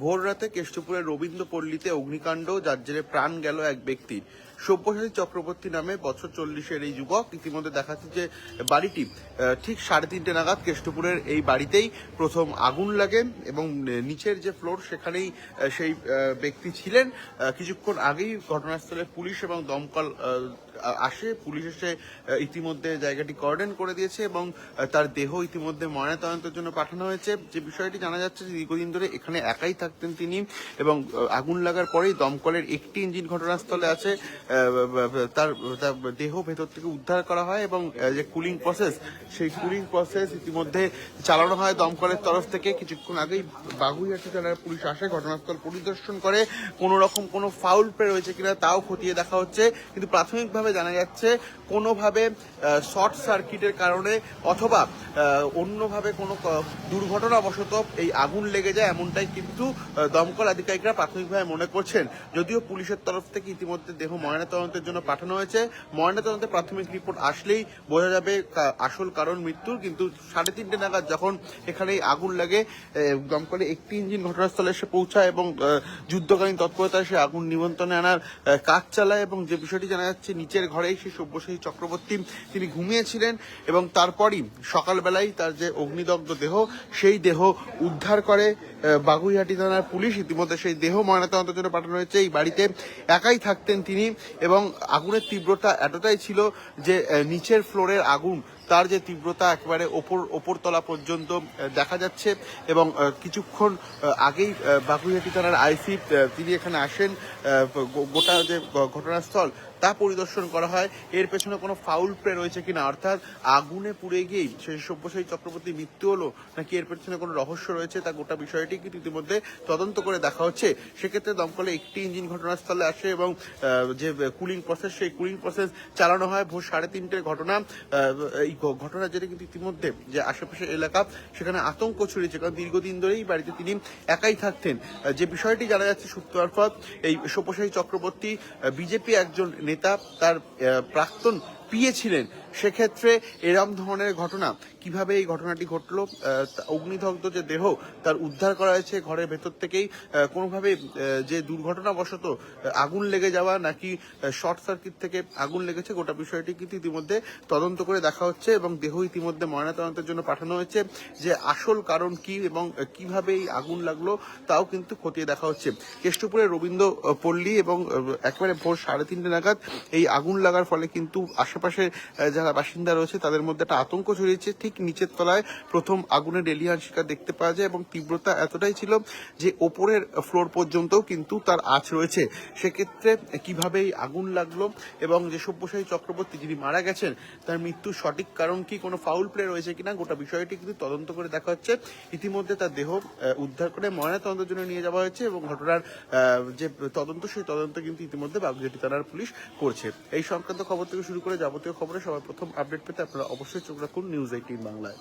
ভোর রাতে কেষ্টপুরের রবীন্দ্রপল্লীতে অগ্নিকাণ্ড, যার জেরে প্রাণ গেল এক ব্যক্তির সব্যসাচী চক্রবর্তী নামে বছর চল্লিশের এই যুবক, ইতিমধ্যে দেখাচ্ছে যে বাড়িটি ঠিক সাড়ে তিনটে নাগাদ কেষ্টপুরের এই বাড়িতেই প্রথম আগুন লাগে এবং নিচের যে ফ্লোর সেখানেই সেই ব্যক্তি ছিলেন। কিছুক্ষণ আগেই ঘটনাস্থলে পুলিশ এবং দমকল আসে, পুলিশ এসে ইতিমধ্যে জায়গাটি কর্ডন করে দিয়েছে এবং তার দেহ ইতিমধ্যে ময়নাতদন্তের জন্য পাঠানো হয়েছে। যে বিষয়টি জানা যাচ্ছে যে দীর্ঘদিন ধরে এখানে একাই থাকতেন তিনি এবং আগুন লাগার পরেই দমকলের একটি ইঞ্জিন ঘটনাস্থলে আছে। তার দেহ ভেতর থেকে উদ্ধার করা হয় এবং যে কুলিং প্রসেস, সেই কুলিং প্রসেস ইতিমধ্যে চালানো হয় দমকলের তরফ থেকে। কিছুক্ষণ আগেই বাগুইহাটি থানার পুলিশ আসে, ঘটনাস্থল পরিদর্শন করে। কোনো রকম কোনো ফাউল প্লে রয়েছে কিনা তাও খতিয়ে দেখা হচ্ছে। কিন্তু প্রাথমিকভাবে জানা যাচ্ছে কোনোভাবে শর্ট সার্কিটের কারণে অথবা অন্যভাবে কোনো দুর্ঘটনাবশত এই আগুন লেগে যায় এমনটাই কিন্তু দমকল আধিকারিকরা প্রাথমিকভাবে মনে করছেন। যদিও পুলিশের তরফ থেকে ইতিমধ্যে দেহ ময়নাতদন্তের জন্য পাঠানো হয়েছে। ময়নাতদন্তের প্রাথমিক রিপোর্ট আসলেই বোঝা যাবে আসল কারণ মৃত্যুর। কিন্তু সাড়ে তিনটে নাগাদ যখন এখানে আগুন লাগে দমকলে একটি ইঞ্জিন ঘটনাস্থলে এসে পৌঁছায় এবং যুদ্ধকালীন তৎপরতায় সে আগুন নিমন্ত্রণে আনার কাজ চালায় এবং যে বিষয়টি জানা যাচ্ছে নিচের ঘরেই সেই সব্যসাচী চক্রবর্তী, তিনি ঘুমিয়েছিলেন এবং তারপরই সকালবেলায় তার যে অগ্নিদগ্ধ দেহ, সেই দেহ উদ্ধার করে বাগুইহাটি থানার পুলিশ ইতিমধ্যে সেই দেহ ময়নাতদন্তের জন্য পাঠানো হয়েছে। এই বাড়িতে একাই থাকতেন তিনি এবং আগুনের তীব্রতা এতটাই ছিল যে নিচের ফ্লোরের আগুন তার যে তীব্রতা একেবারে ওপর, ওপরতলা পর্যন্ত দেখা যাচ্ছে এবং কিছুক্ষণ আগেই বাগুইহাটি থানার আইসি তিনি এখানে আসেন গোটা যে ঘটনাস্থল তা পরিদর্শন করা হয়। এর পেছনে কোনো ফাউল প্লে রয়েছে কিনা? অর্থাৎ আগুনে পুড়ে গিয়েই সেই সব্যসাচী চক্রবর্তী মৃত্যু হলো নাকি এর পেছনে কোনো রহস্য রয়েছে তা গোটা বিষয়টি কিন্তু ইতিমধ্যে তদন্ত করে দেখা হচ্ছে। সেক্ষেত্রে দমকলে একটি ইঞ্জিন ঘটনাস্থলে আসে এবং যে কুলিং প্রসেস সেই কুলিং প্রসেস চালানো হয়। ভোর সাড়ে তিনটের ঘটনা এই ঘ- ঘটনার জেরে কিন্তু ইতিমধ্যে যে আশেপাশে এলাকা, সেখানে আতঙ্ক ছড়িয়েছে। কারণ দীর্ঘদিন ধরেই বাড়িতে তিনি একাই থাকতেন। যে বিষয়টি জানা যাচ্ছে সূত্র এই সব্যসাচী চক্রবর্তী বিজেপি একজন নেতা, তার প্রাক্তন পিয়ে ছিলেন সেক্ষেত্রে এরম ধরনের ঘটনা, কীভাবে এই ঘটনাটি ঘটলো অগ্নিদগ্ধ যে দেহ, তার উদ্ধার করা হয়েছে ঘরের ভেতর থেকেই কোনোভাবে যে দুর্ঘটনাবশত আগুন লেগে যাওয়া নাকি শর্ট সার্কিট থেকে আগুন লেগেছে, গোটা বিষয়টি কিন্তু ইতিমধ্যে তদন্ত করে দেখা হচ্ছে এবং দেহ ইতিমধ্যে ময়নাতদন্তের জন্য পাঠানো হয়েছে। যে আসল কারণ কি এবং কীভাবে এই আগুন লাগল, তাও কিন্তু খতিয়ে দেখা হচ্ছে। কেষ্টপুরে রবীন্দ্র পল্লী এবং একেবারে ভোর সাড়ে তিনটে নাগাদ এই আগুন লাগার ফলে কিন্তু আশেপাশে যারা বাসিন্দা রয়েছে, তাদের মধ্যে একটা আতঙ্ক ছড়িয়েছে। ঠিক নিচের তলায় প্রথম আগুনের ডেলিয়ান শিকার দেখতে পাওয়া যায় এবং তীব্রতা এতটাই ছিল যে ওপরের ফ্লোর পর্যন্তও কিন্তু তার আঁচ রয়েছে। সেক্ষেত্রে কীভাবে এই আগুন লাগল এবং যে সব্যসাচী চক্রবর্তী যিনি মারা গেছেন, তার মৃত্যুর সঠিক কারণ কি, কোনো ফাউল প্লে রয়েছে কিনা, গোটা বিষয়টি কিন্তু তদন্ত করে দেখা হচ্ছে। ইতিমধ্যে তার দেহ উদ্ধার করে ময়নাতদন্তের জন্য নিয়ে যাওয়া হয়েছে এবং ঘটনার যে তদন্ত, সেই তদন্ত কিন্তু ইতিমধ্যে বাগুজেটি থানার পুলিশ করছে। এই সংক্রান্ত খবর থেকে শুরু করে যাবতীয় খবরে সবার প্রথম আপডেট পেতে আপনারা অবশ্যই চোখ রাখুন নিউজ এইটিন বাংলায়।